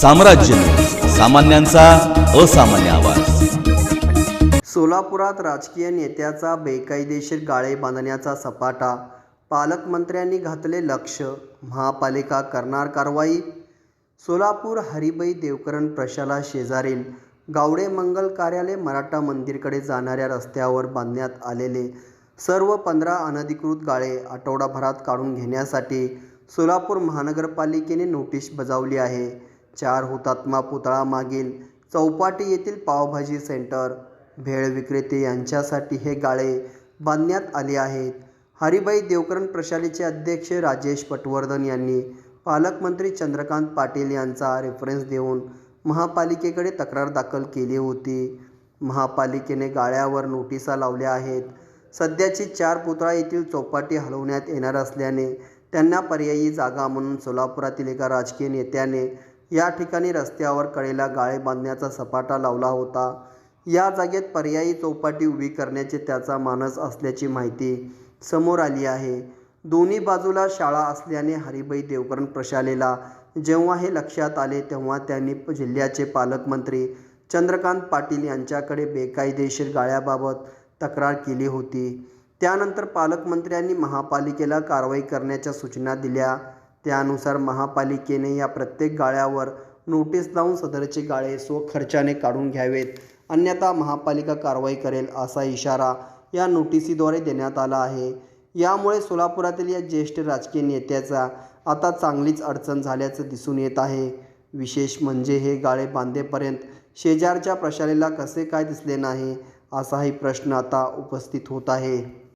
साम्राज्य. सामान्यांचा असामान्य आवाज. सोलापुरात राजकीय नेत्याचा बेकायदेशीर गाळे बांधण्याचा सपाटा पालकमंत्र्यांनी घातले लक्ष महापालिका करणार कारवाई सोलापूर हरिबाई देवकरण प्रशाला शेजारील गावडे मंगल कार्यालय मराठा मंदिरकडे जाणाऱ्या रस्त्यावर बांधण्यात आलेले सर्व पंधरा अनधिकृत गाळे आठवडाभरात काढून घेण्यासाठी सोलापूर महानगरपालिकेने नोटीस बजावली आहे. चार हुतात्मा पुतळा मागील चौपाटी येथील पावभाजी सेंटर. भेळ विक्रेते यांच्यासाठी हे गाळे बांधण्यात आले आहेत. हरिबाई देवकरण प्रशालेचे अध्यक्ष राजेश पटवर्धन यांनी पालकमंत्री चंद्रकांत पाटील यांचा रेफरन्स देऊन महापालिकेकडे तक्रार दाखल केली होती. महापालिकेने गाळ्यावर नोटिसा लावल्या आहेत. सध्याची चार पुतळा येथील चौपाटी हलवण्यात येणार असल्याने त्यांना पर्यायी जागा म्हणून सोलापुरातील एका राजकीय नेत्याने या ठिकाणी रस्त्यावर कडेला गाळे बांधण्याचा सपाटा लावला होता. या जागेत पर्यायी चौपाटी उभी करण्याचे त्याचा मानस असल्याची माहिती समोर आली आहे. दोन्ही बाजूला शाळा असल्याने हरिबाई देवकरण प्रशालेला जेव्हा हे लक्षात आले तेव्हा त्यांनी जिल्ह्याचे पालकमंत्री चंद्रकांत पाटील यांच्याकडे बेकायदेशीर गाळ्याबाबत तक्रार केली होती. त्यानंतर पालकमंत्र्यांनी महापालिकेला कारवाई करण्याच्या सूचना दिल्या. त्यानुसार महापालिकेने या प्रत्येक गाळ्यावर नोटीस लावून सदरचे गाळे स्वखर्चाने काढून घ्यावेत. अन्यथा महापालिका कारवाई करेल असा इशारा या नोटिसीद्वारे देण्यात आला आहे. यामुळे सोलापुरातील या ज्येष्ठ राजकीय नेत्याचा आता चांगलीच अडचण झाल्याचं दिसून येत आहे. विशेष म्हणजे हे गाळे बांधेपर्यंत शेजारच्या प्रशालेला कसे काय दिसले नाही असाही प्रश्न आता उपस्थित होत आहे.